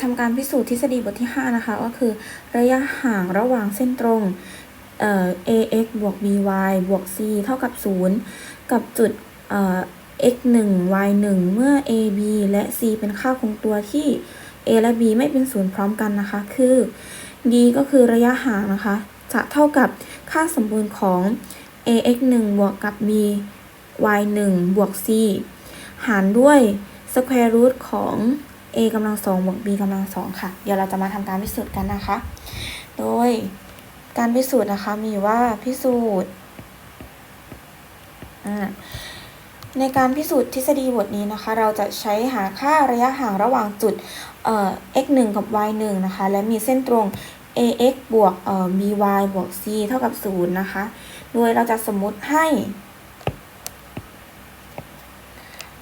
ทำการพิสูจน์ทฤษฎีบทที่ 5 นะคะ ก็คือ ระยะห่างระหว่างเส้นตรง ax บวก by บวก c เท่ากับ 0 กับจุดเอ่อ x 1 y 1เมื่อ a b และ c เป็นค่าคงตัวที่ a และ b ไม่เป็นศูนย์พร้อมกันนะคะ คือ d ก็คือระยะห่างนะคะ จะเท่ากับค่าสมบูรณ์ของ ax 1บวกกับ b y 1บวก c หารด้วย square root ของ a กำลังสองบวก b กำลังสองค่ะ เดี๋ยวเราจะมาทำการพิสูจน์กันนะคะ โดยการพิสูจน์นะคะมีว่าพิสูจน์ในการพิสูจน์ทฤษฎีบทนี้นะคะ เราจะใช้หาค่าระยะห่างระหว่างจุดเอ่อ x 1กับ y 1นะคะ และมีเส้นตรง ax บวกเอ่อ by บวก c เท่ากับ 0 นะคะ โดยเราจะสมมุติให้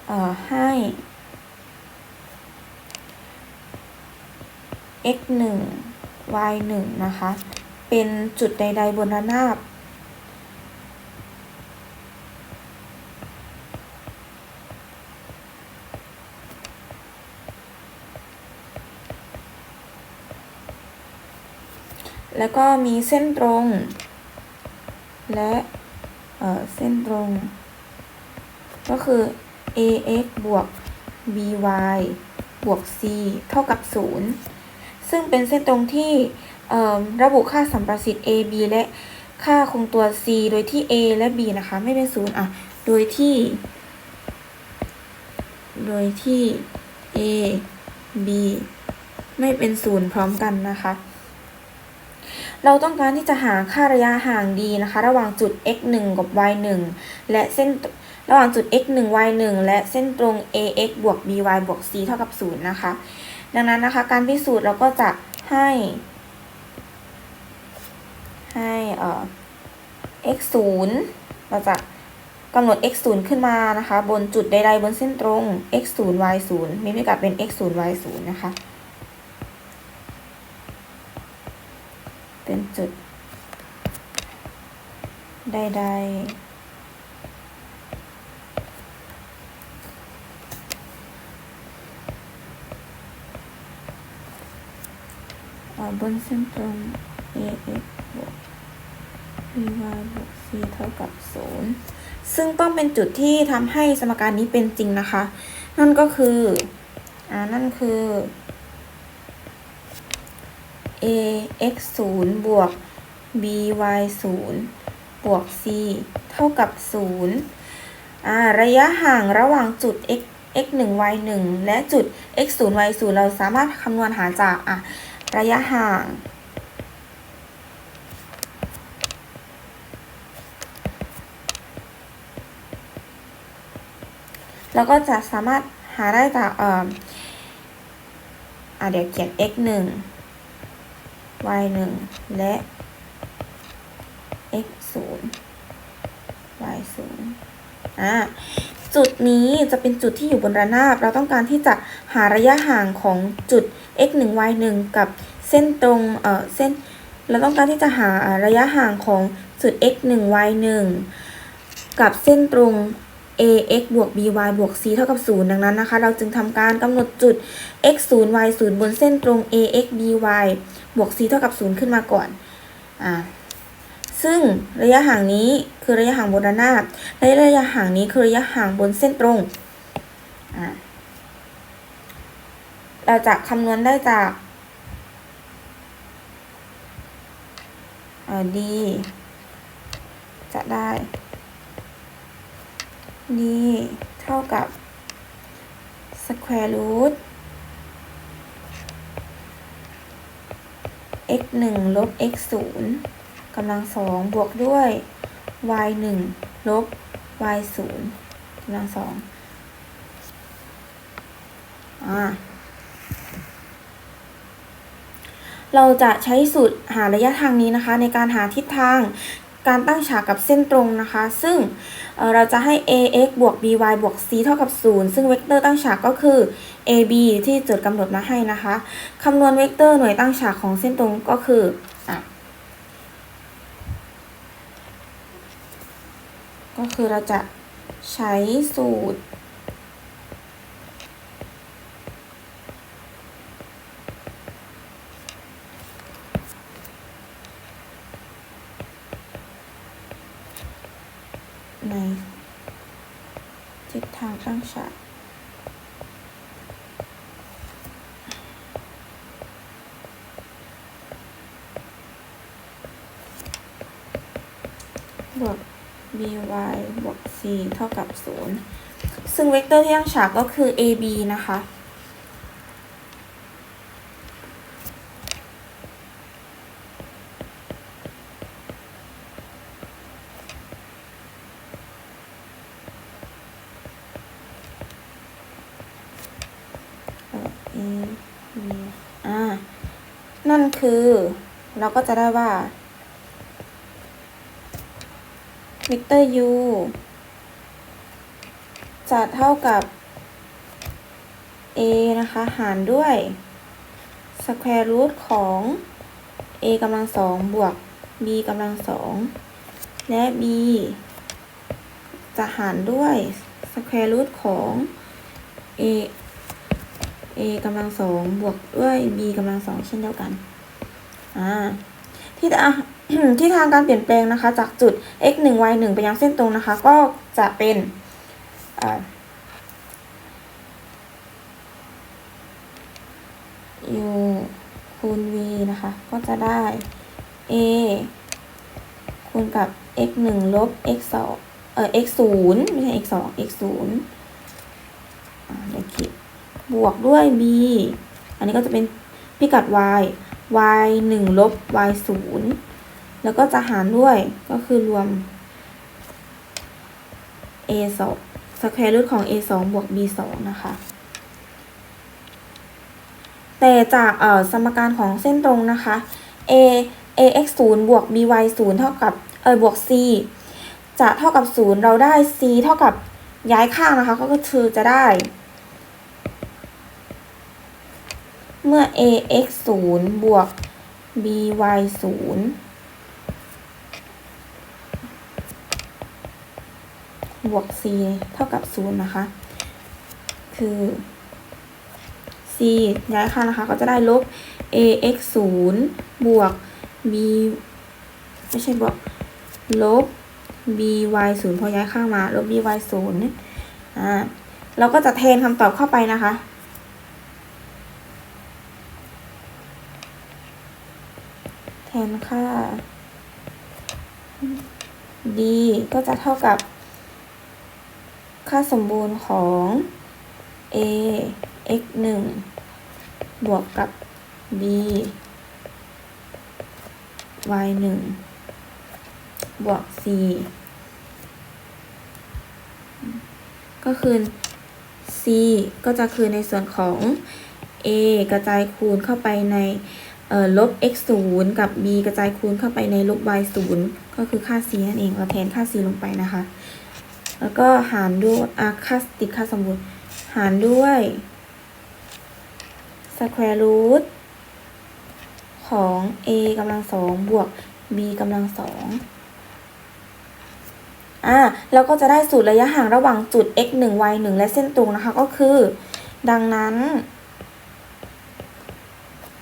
เอ่อให้ x 1 y 1นะคะ เป็นจุดใด ๆ บนระนาบ แล้วก็มีเส้นตรง และเเส้นตรง ก็คือ ax บวก by บวก c เท่ากับ 0 ซึ่งเป็นเส้นตรงที่ระบุค่าสัมประสิทธิ์ a b และค่าคงตัว c โดยที่ a และ b นะคะไม่เป็นศูนย์อะ โดยที่ โดยที่ a b ไม่เป็นศูนย์พร้อมกันนะคะ เราต้องการที่จะหาค่าระยะห่าง d นะคะ ระหว่างจุด x 1กับ y 1และเส้นระหว่างจุด x 1 y 1และเส้นตรง ax บวก by บวก c เท่ากับ0นะคะ ดังนั้นนะคะการพิสูจน์เราก็จะให้ ให้เอ่อ x 0เราจะกำหนด x 0ขึ้นมานะคะ บนจุดใดๆบนเส้นตรง x 0 y 0มีพิกัดเป็น x 0 y 0นะคะ เป็นจุดใดๆ บนเส้นตรง ax บวก by บวก c เท่ากับ 0 ซึ่งต้องเป็นจุดที่ทำให้สมการนี้เป็นจริงนะคะ นั่นก็คือ อ่า นั่นคือ ax 0บวก by 0บวก c เท่ากับ 0 อ่า ระยะห่างระหว่างจุด x x 1 y 1และจุด x 0 y 0เราสามารถคำนวณหาจาก อะ ระยะห่าง แล้วก็จะสามารถหาได้จากเอ่ออะเดี๋ยวเขียน x 1 y 1และ x 0 y 0อ่า จุดนี้จะเป็นจุดที่อยู่บนระนาบ เราต้องการที่จะหาระยะห่างของจุด x 1 y 1กับเส้นตรงเอ่อเส้น เราต้องการที่จะหาระยะห่างของจุด x 1 y 1กับเส้นตรง ax บวก by บวก c เท่ากับ 0 ดังนั้นนะคะ เราจึงทำการกำหนดจุด x 0 y 0บนเส้นตรง ax by บวก c เท่ากับ 0 ขึ้นมาก่อน อ่า ซึ่งระยะห่างนี้คือระยะห่างบนระนาบและระยะห่างนี้คือระยะห่างบนเส้นตรง เราจะคำนวณได้จากอ่า d จะได้ d เท่ากับ square root x 1ลบ x 0 กำลังสองบวกด้วย y 1ลบ y 0กำลังสองอ่าเราจะใช้สูตรหาระยะทางนี้นะคะ ในการหาทิศทางการตั้งฉากกับเส้นตรงนะคะ ซึ่งเเราจะให้ ax บวก by บวก c เท่ากับ 0 ซึ่งเวกเตอร์ตั้งฉากก็คือ ab ที่โจทย์กำหนดมาให้นะคะคำนวณเวกเตอร์หน่วยตั้งฉากของเส้นตรงก็คือ ก็คือเราจะใช้สูตร ในทิศทางตั้งฉาก by บวก c เท่ากับ 0 ซึ่งเวกเตอร์ที่ตั้งฉากก็คือ ab นะคะ A B อ่า นั่นคือ เราก็จะได้ว่า วิกเตอร์ U จะเท่ากับ A นะคะ หารด้วย square root ของ A กำลังสองบวก B กำลังสองและ B จะหารด้วย square root ของ A a กำลังสองบวกด้วย b กำลังสองเช่นเดียวกัน อ่า ที่อะ ที่ทางการเปลี่ยนแปลงนะคะ จากจุด x 1 y 1ไปยังเส้นตรงนะคะ ก็จะเป็นอ่า u คูณ v นะคะ ก็จะได้ a คูณกับ x 1ลบ x 2เอ่อ x 0ไม่ใช่ x 2 x 0อ่าเดี๋ยวคิดบวกด้วย b อันนี้ก็จะเป็นพิกัด y y 1ลบ y 0 แล้วก็จะหารด้วยก็คือรวม a 2 square root ของ a 2บวก b 2นะคะ แต่จากเอ่อสมการของเส้นตรงนะคะ a ax 0บวก by 0เท่ากับเออบวก c จะเท่ากับ 0 เราได้ c เท่ากับย้ายข้างนะคะ ก็คือจะได้ เมื่อ ax 0บวก by 0 บวก c เท่ากับ 0 นะคะ คือ c ย้ายค่านะคะ ก็จะได้ลบ ax 0บวก b ไม่ใช่บวก ลบ by 0พอย้ายข้างมา ลบ by 0อ่าเราก็จะแทนคำตอบเข้าไปนะคะแทนค่า d ก็จะเท่ากับ ค่าสมบูรณ์ของ a x 1บวกกับ b y 1บวก c ก็คือ c ก็จะคือในส่วนของ a กระจายคูณเข้าไปในลบ x 0กับ b กระจายคูณเข้าไปในลบ y 0ก็คือค่า c นั่นเองเราแทนค่า c ลงไปนะคะ แล้วก็หารด้วยอะค่าติดค่าสมบูรณ์ หารด้วย square root ของ a กำลังสองบวก b กำลังสองอ่าแล้วก็จะได้สูตรระยะห่างระหว่างจุด x 1 y 1และเส้นตรงนะคะ ก็คือ ดังนั้น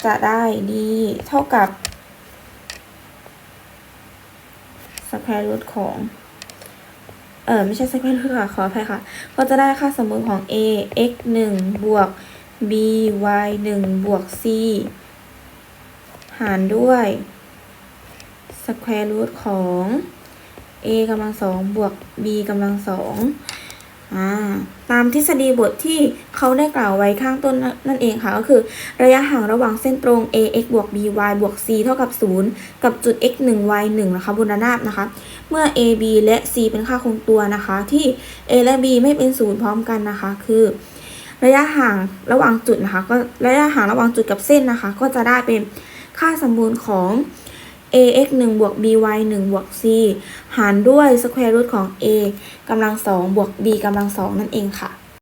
จะได้ d เท่ากับ square root ของ เออไม่ใช่ square root ค่ะขออภัยค่ะ ก็จะได้ค่าสมมติของ a x 1บวก b y 1บวก c หารด้วย square root ของ a กำลังสองบวก b กำลังสอง ตามทฤษฎีบทที่เขาได้กล่าวไว้ข้างต้นนั่นเองค่ะ ก็คือระยะห่างระหว่างเส้นตรง ax บวก by บวก c เท่ากับ 0 กับจุด x 1 y 1นะคะบนระนาบนะคะ เมื่อ a b และ c เป็นค่าคงตัวนะคะ ที่ a และ b ไม่เป็นศูนย์พร้อมกันนะคะ คือ ระยะห่างระหว่างจุดนะคะ ก็ระยะห่างระหว่างจุดกับเส้นนะคะ ก็จะได้เป็นค่าสมบูรณ์ของ ax 1บวก by 1บวก c หารด้วย square root ของ a กำลังสองบวก b กำลังสองนั่นเองค่ะ